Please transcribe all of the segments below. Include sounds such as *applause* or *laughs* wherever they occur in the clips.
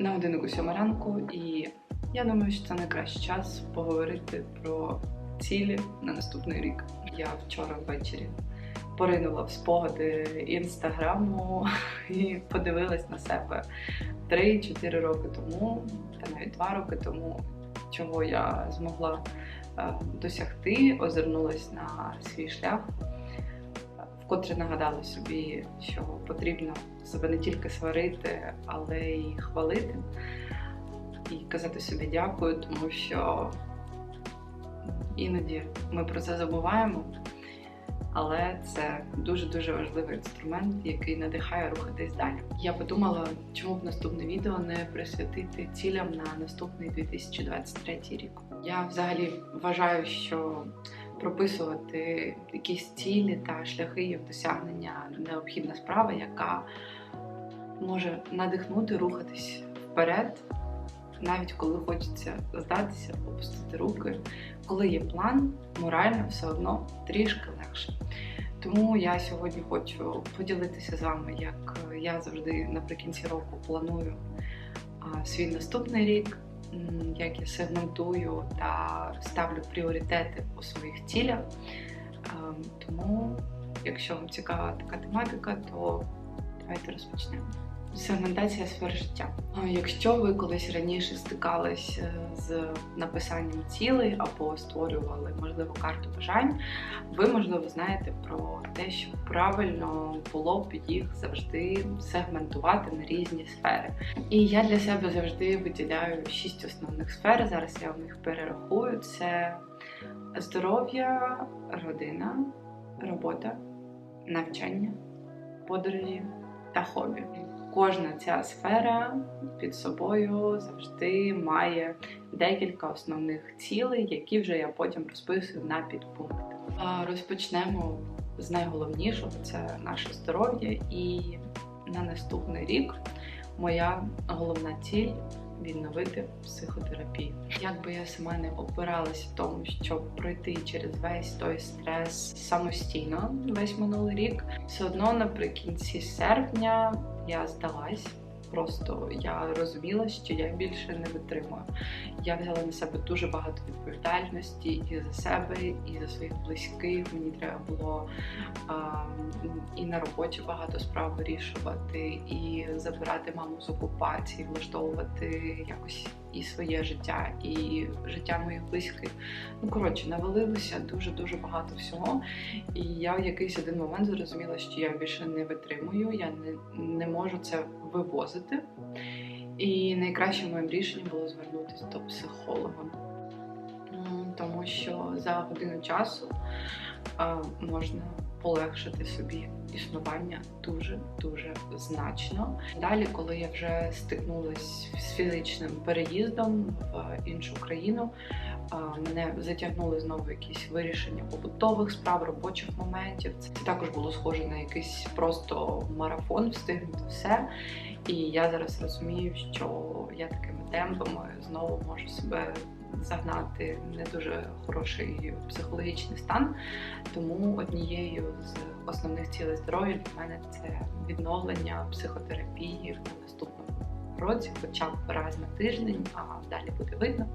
на годинку сьома ранку, і я думаю, що це найкращий час поговорити про цілі на наступний рік. Я вчора ввечері поринула в спогади інстаграму *laughs* і подивилась на себе 3-4 роки тому, та навіть 2 роки тому, чого я змогла е, досягти, озирнулась на свій шлях. Вкотре нагадала собі, що потрібно себе не тільки сварити, але й хвалити і казати собі дякую, тому що іноді ми про це забуваємо. Але це дуже-дуже важливий інструмент, який надихає рухатись далі. Я подумала, чому б наступне відео не присвятити цілям на наступний 2023 рік. Я взагалі вважаю, що прописувати якісь цілі та шляхи їх досягнення необхідна справа, яка може надихнути рухатись вперед, навіть коли хочеться здатися, опустити руки. Коли є план, морально все одно трішки легше. Тому я сьогодні хочу поділитися з вами, як я завжди наприкінці року планую свій наступний рік, як я сегментую та ставлю пріоритети у своїх цілях. Тому, якщо вам цікава така тематика, то давайте розпочнемо. Сегментація сфер життя. Якщо ви колись раніше стикались е, з написанням цілей або створювали, можливо, карту бажань, ви, можливо, знаєте про те, що правильно було б їх завжди сегментувати на різні сфери. І я для себе завжди виділяю шість основних сфер. Зараз я в них перерахую: це здоров'я, родина, робота, навчання, подорожі та хобі кожна ця сфера під собою завжди має декілька основних цілей, які вже я потім розписую на підпункти. Розпочнемо з найголовнішого це наше здоров'я, і на наступний рік моя головна ціль. Відновити психотерапію. Як би я сама не опиралася в тому, щоб пройти через весь той стрес самостійно весь минулий рік, все одно наприкінці серпня я здалась. Просто я розуміла, що я більше не витримую. Я взяла на себе дуже багато відповідальності і за себе, і за своїх близьких. Мені треба було а, і на роботі багато справ вирішувати, і забирати маму з окупації, влаштовувати якось і своє життя, і життя моїх близьких. Ну коротше, навалилося дуже дуже багато всього. І я в якийсь один момент зрозуміла, що я більше не витримую, я не, не можу це вивозити. І найкращим моїм рішенням було звернутися до психолога, тому що за годину часу можна полегшити собі існування дуже-дуже значно. Далі, коли я вже стикнулася з фізичним переїздом в іншу країну, мене затягнули знову якісь вирішення побутових справ, робочих моментів. Це також було схоже на якийсь просто марафон, встигнути все. І я зараз розумію, що я такими темпами знову можу себе загнати не дуже хороший психологічний стан. Тому однією з основних цілей здоров'я для мене це відновлення психотерапії в наступному році, хоча б раз на тиждень, а далі буде видно.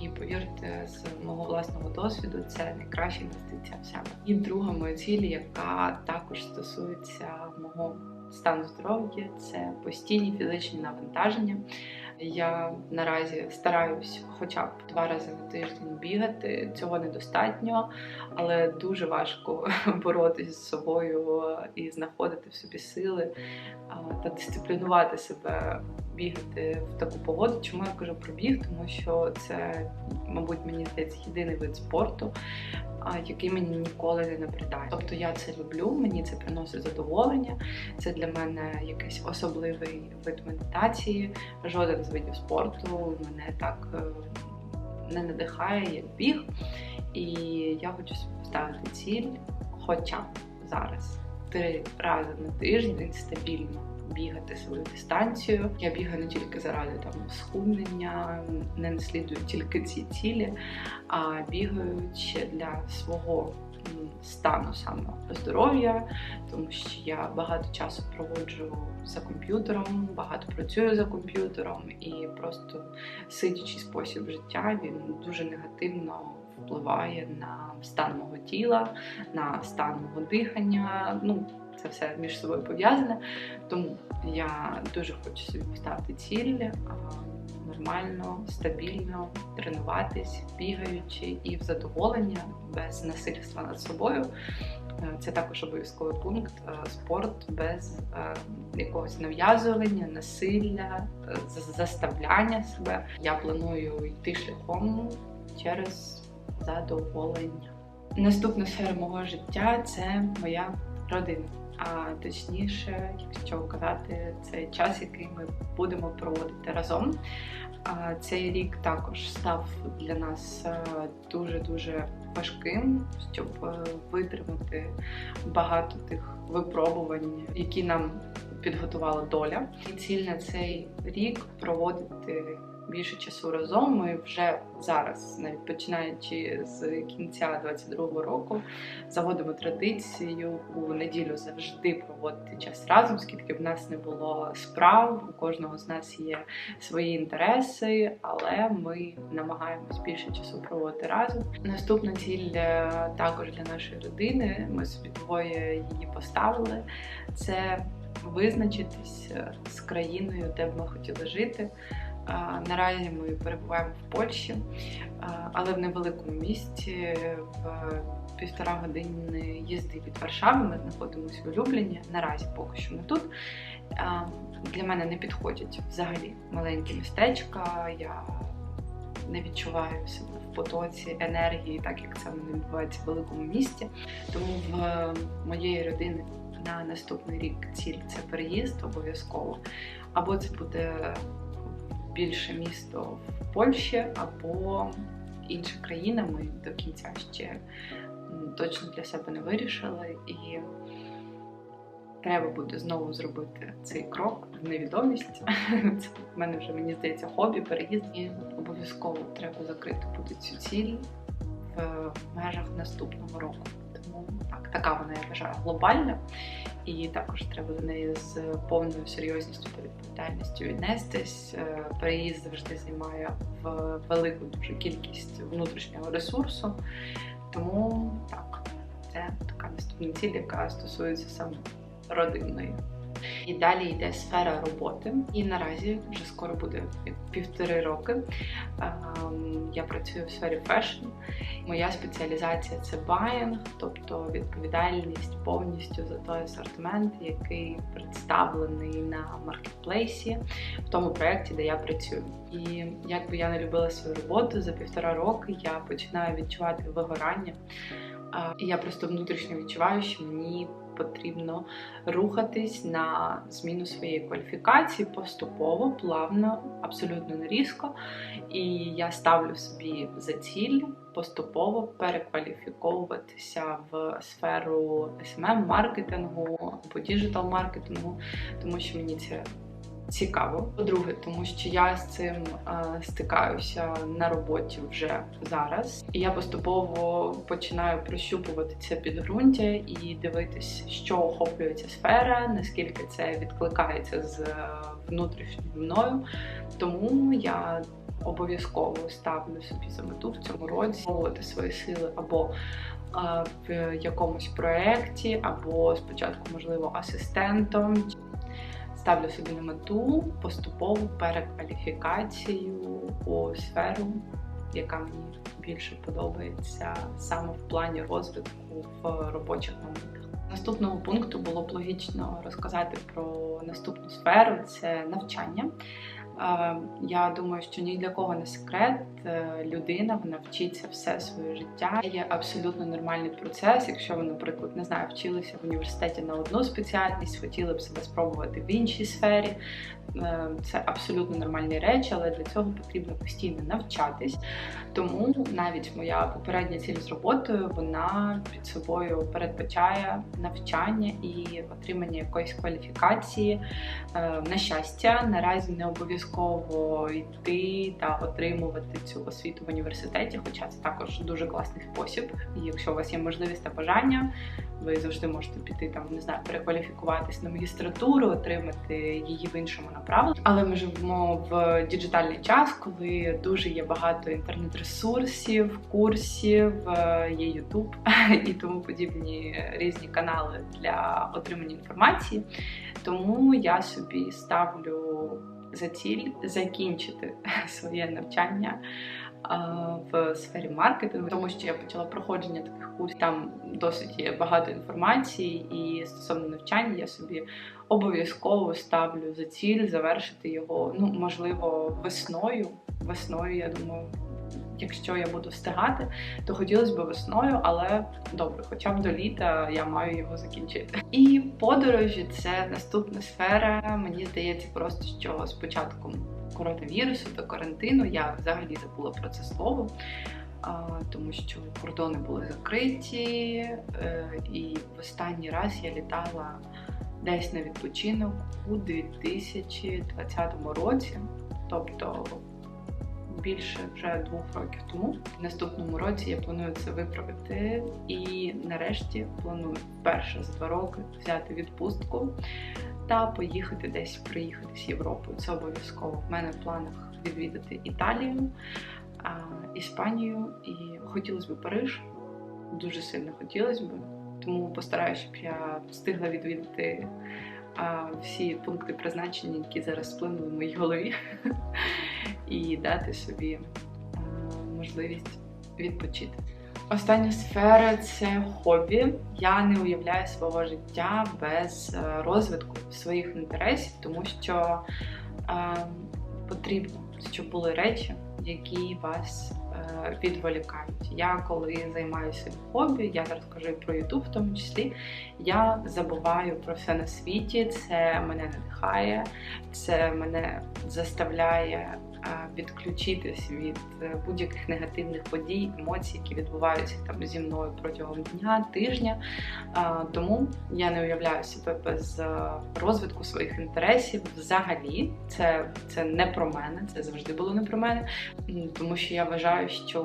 І повірте, з мого власного досвіду це найкраща інвестиція в себе. І друга моя ціль, яка також стосується мого стану здоров'я, це постійні фізичні навантаження. Я наразі стараюсь хоча б два рази на тиждень бігати. Цього недостатньо, але дуже важко *laughs* боротися з собою і знаходити в собі сили та дисциплінувати себе, бігати в таку погоду. Чому я кажу про біг? Тому що це, мабуть, мені здається, єдиний вид спорту, який мені ніколи не набридає. Тобто я це люблю, мені це приносить задоволення. Це для мене якийсь особливий вид медитації. Жоден з видів спорту мене так е, не надихає, як біг. І я хочу поставити ціль, хоча зараз три рази на тиждень стабільно бігати свою дистанцію. Я бігаю не тільки заради там схуднення, не наслідую тільки ці цілі, а бігаю ще для свого стану саме здоров'я, тому що я багато часу проводжу за комп'ютером, багато працюю за комп'ютером, і просто сидячий спосіб життя він дуже негативно впливає на стан мого тіла, на стан мого дихання. Ну, це все між собою пов'язане. Тому я дуже хочу собі поставити ціль нормально, стабільно тренуватись, бігаючи і в задоволення без насильства над собою. Е, Це також обов'язковий пункт. е, Спорт без е, якогось нав'язування, насилля, заставляння себе. Я планую йти шляхом через задоволення. Наступна сфера мого життя це моя родина. А точніше, якщо казати, це час, який ми будемо проводити разом. Цей рік також став для нас дуже дуже важким, щоб е, витримати багато тих випробувань, які нам підготувала доля. І ціль на цей рік проводити більше часу разом. Ми вже зараз, навіть починаючи з кінця 22-го року, заводимо традицію у неділю завжди проводити час разом, скільки б в нас не було справ, у кожного з нас є свої інтереси, але ми намагаємось більше часу проводити разом. Наступна ціль е, також для нашої родини. Ми собі двоє її поставили. Це визначитись е, з країною, де б ми хотіли жити. Наразі ми перебуваємо в Польщі, але в невеликому місті, в півтора години їзди від Варшави. Ми знаходимося в Любліні. Наразі поки що ми тут. Для мене не підходять взагалі маленькі містечка. Я не відчуваю себе в потоці енергії, так як це мене відбувається в великому місті. Тому в моєї родини на наступний рік ціль це переїзд обов'язково. Або це буде більше місто в Польщі, або інша країна. Ми до кінця ще точно для себе не вирішили. І треба буде знову зробити цей крок в невідомість. *laughs* Це в мене вже мені здається хобі, переїзд. І обов'язково треба закрити буде цю ціль в межах наступного року. Така вона я вважаю глобальна. І також треба до неї з повною серйозністю та відповідальністю віднестись. Е, Переїзд завжди займає в велику дуже кількість внутрішнього ресурсу. Тому так, це така наступна ціль, яка стосується саме родинної. І далі йде сфера роботи. І наразі вже скоро буде півтори роки. Ем, Я працюю в сфері фешн. Моя спеціалізація це баїнг, тобто відповідальність повністю за той асортимент, який представлений на маркетплейсі в тому проєкті, де я працюю. І як би я не любила свою роботу за півтора роки, я починаю відчувати вигорання. І я просто внутрішньо відчуваю, що мені потрібно рухатись на зміну своєї кваліфікації поступово, плавно, абсолютно не різко. І я ставлю собі за ціль поступово перекваліфіковуватися в сферу smm маркетингу або діджитал маркетингу, тому що мені це цікаво. По-друге, тому що я з цим е, стикаюся на роботі вже зараз, і я поступово починаю прощупувати це підґрунтя і дивитись, що охоплює ця сфера, наскільки це відкликається з е, внутрішньою мною. Тому я обов'язково ставлю собі за мету в цьому році пробувати свої сили або е, в якомусь проєкті, або спочатку, можливо, асистентом. Ставлю собі на мету поступову перекваліфікацію у сферу, яка мені більше подобається саме в плані розвитку в робочих моментах. Наступного пункту було б логічно розказати про наступну сферу це навчання. Я думаю, що ні для кого не секрет. Е, Людина вона вчиться все своє життя. Є абсолютно нормальний процес. Якщо ви, наприклад, не знаю, вчилися в університеті на одну спеціальність, хотіли б себе спробувати в іншій сфері. Е, Це абсолютно нормальні речі, але для цього потрібно постійно навчатись. Тому навіть моя попередня ціль з роботою вона під собою передбачає навчання і отримання якоїсь кваліфікації. Е, На щастя, наразі не обов'язково обов'язково йти та отримувати цю освіту в університеті, хоча це також дуже класний спосіб. І якщо у вас є можливість та бажання, ви завжди можете піти там, не знаю, перекваліфікуватись на магістратуру, отримати її в іншому направленні. Але ми живемо в діджитальний час, коли дуже є багато інтернет-ресурсів, курсів, е, є Ютуб *laughs* і тому подібні різні канали для отримання інформації. Тому я собі ставлю за ціль закінчити *laughs* своє навчання в сфері маркетингу, тому що я почала проходження таких курсів. Там досить є багато інформації, і стосовно навчання я собі обов'язково ставлю за ціль завершити його. Ну можливо, весною. Весною, я думаю, якщо я буду встигати, то хотілося б весною, але добре, хоча б до літа я маю його закінчити. І подорожі це наступна сфера. Мені здається, просто що з початком коронавірусу та карантину я взагалі забула про це слово. Тому що кордони були закриті, е, і в останній раз я літала десь на відпочинок у 2020 році, тобто більше вже двох років тому. В наступному році я планую це виправити і нарешті планую вперше за два роки взяти відпустку та поїхати десь приїхати з Європою. Це обов'язково в мене в планах відвідати Італію, Іспанію і хотілося б Париж. Дуже сильно хотілося б, тому постараюся, щоб я встигла відвідати всі пункти призначення, які зараз сплинули в моїй голові, *laughs* і дати собі можливість відпочити. Остання сфера це хобі. Я не уявляю свого життя без е, розвитку своїх інтересів, тому що е, потрібно, щоб були речі, які вас е, відволікають. Я коли займаюся хобі, я зараз кажу про Ютуб в тому числі, я забуваю про все на світі. Це мене надихає, це мене заставляє відключитись від е, будь-яких негативних подій, емоцій, які відбуваються там зі мною протягом дня, тижня. Тому я не уявляю себе без е, розвитку своїх інтересів. Взагалі, це, це не про мене, це завжди було не про мене, тому що я вважаю, що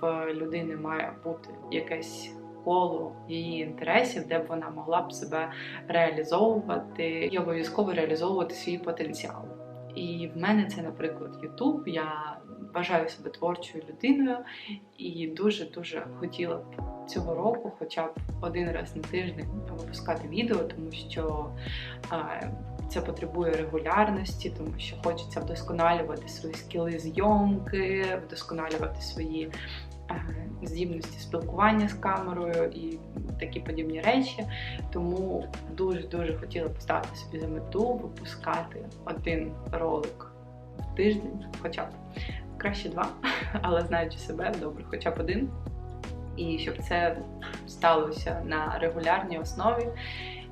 в людини має бути якесь. Коло її інтересів, де б вона могла б себе реалізовувати і обов'язково реалізовувати свій потенціал. І в мене це, наприклад, Ютуб. Я вважаю себе творчою людиною і дуже-дуже хотіла б цього року, хоча б один раз на тиждень випускати відео, тому що це потребує регулярності, тому що хочеться вдосконалювати свої скіли зйомки, вдосконалювати свої здібності спілкування з камерою і такі подібні речі. Тому дуже-дуже хотіла поставити собі за мету випускати один ролик в тиждень, хоча б краще два, *laughs* але знаючи себе, добре, хоча б один. І щоб це сталося на регулярній основі.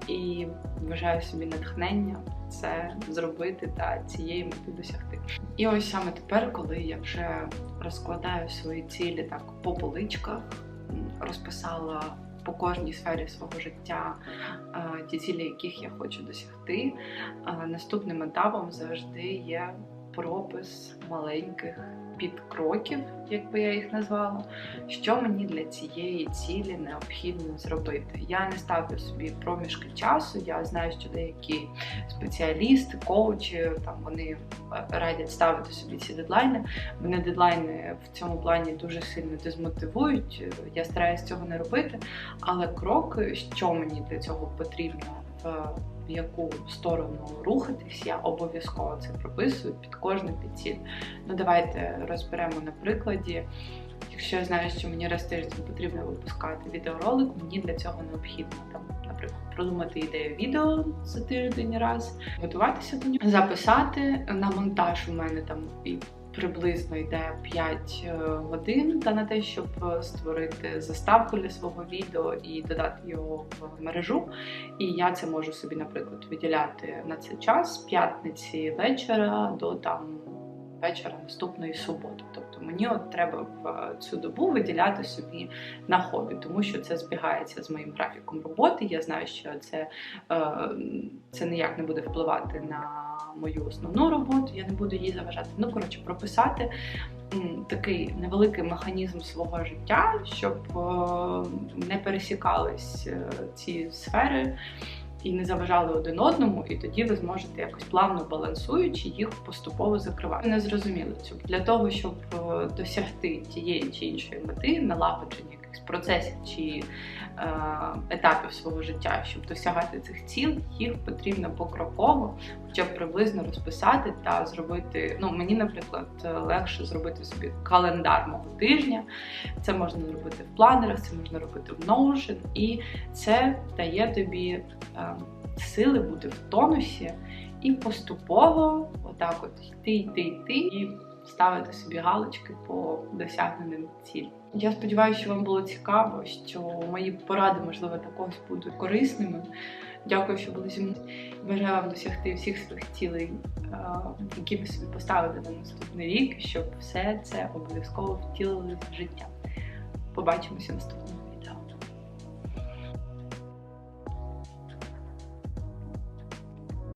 І вважаю собі натхнення це зробити та цієї мети досягти. І ось саме тепер, коли я вже розкладаю свої цілі так по поличках, розписала по кожній сфері свого життя ті цілі, яких я хочу досягти. Наступним етапом завжди є пропис маленьких підкроків, як би я їх назвала, що мені для цієї цілі необхідно зробити. Я не ставлю собі проміжки часу. Я знаю, що деякі спеціалісти, коучі там вони е, радять ставити собі ці дедлайни. Мене дедлайни в цьому плані дуже сильно дезмотивують. Я стараюся цього не робити, але кроки, що мені для цього потрібно в в яку сторону рухатись, я обов'язково це прописую під кожну підціль. Ну, давайте розберемо на прикладі. Якщо я знаю, що мені раз тиждень потрібно випускати відеоролик, мені для цього необхідно там, наприклад, продумати ідею відео за тиждень раз, готуватися до нього, записати на монтаж у мене там і приблизно йде 5 е, годин та на те, щоб е, створити заставку для свого відео і додати його в мережу. І я це можу собі, наприклад, виділяти на цей час з п'ятниці вечора до там вечора наступної суботи. Тобто мені от треба в цю добу виділяти собі на хобі, тому що це збігається з моїм графіком роботи. Я знаю, що це, е, це ніяк не буде впливати на мою основну роботу, я не буду їй заважати. Ну, коротше, прописати такий невеликий механізм свого життя, щоб е, не пересікались е, ці сфери. І не заважали один одному, і тоді ви зможете якось плавно балансуючи їх поступово закривати. Не зрозуміли цю для того, щоб е, досягти тієї чи іншої мети, налагодження якихось процесів чи е, етапів свого життя, щоб досягати цих цілей, їх потрібно покроково, хоча б приблизно розписати та зробити. Ну мені, наприклад, легше зробити собі календар мого тижня. Це можна зробити в планерах, це можна робити в Notion, і це дає тобі е, сили бути в тонусі і поступово отак от йти, йти, йти і ставити собі галочки по досягненим цілям. Я сподіваюся, що вам було цікаво, що мої поради, можливо, також будуть корисними. Дякую, що були зі мною. Бажаю вам досягти всіх своїх цілей, які ви собі поставили на наступний рік, щоб все це обов'язково втілили в життя. Побачимося наступного.